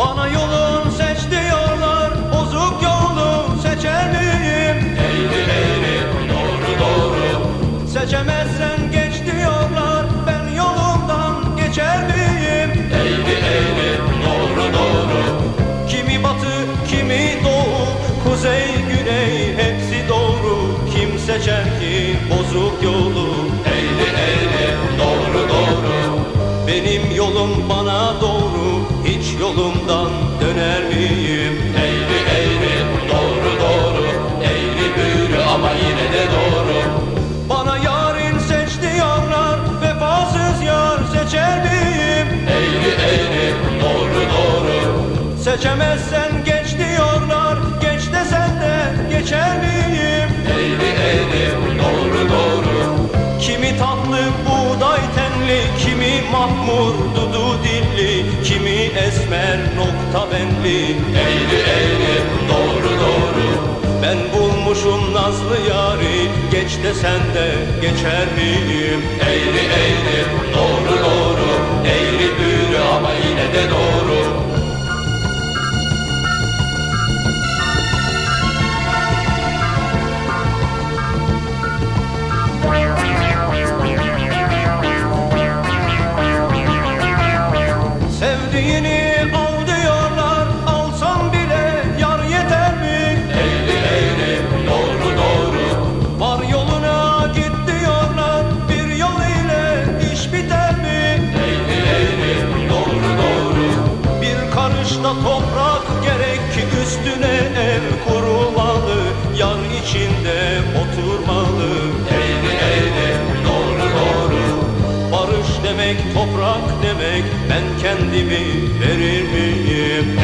Bana yolun seç diyorlar Bozuk yolu seçer miyim? Eğri eğri doğru doğru. Seçemezsen geç diyorlar Ben yolumdan geçer miyim? Eğri eğri doğru doğru. Kimi batı kimi doğu Kuzey güney hepsi doğru. Kim seçer ki bozuk yolu? Eğri eğri doğru doğru. Benim yolum bana doğru yolumdan döner miyim? Eğri eğri doğru doğru Eğri büğrü ama yine de doğru Bana yarın seç diyorlar Vefasız yar seçer miyim? Eğri eğri doğru doğru Seçemezsen geç diyorlar Geç desen de geçer miyim? Eğri eğri doğru doğru Kimi tatlı Kimi mahmur dudu dilli Kimi esmer nokta benli. Eğri eğri doğru doğru. Ben bulmuşum nazlı yari Geç desen de geçer miyim? Eğri eğri doğru doğru. Eğri büğrü ama yine de doğru Bir karışta toprak gerek üstüne ev kurmalı Yar içinde oturmalı Eğri eğri doğru doğru Barış demek toprak demek Ben kendimi verir miyim?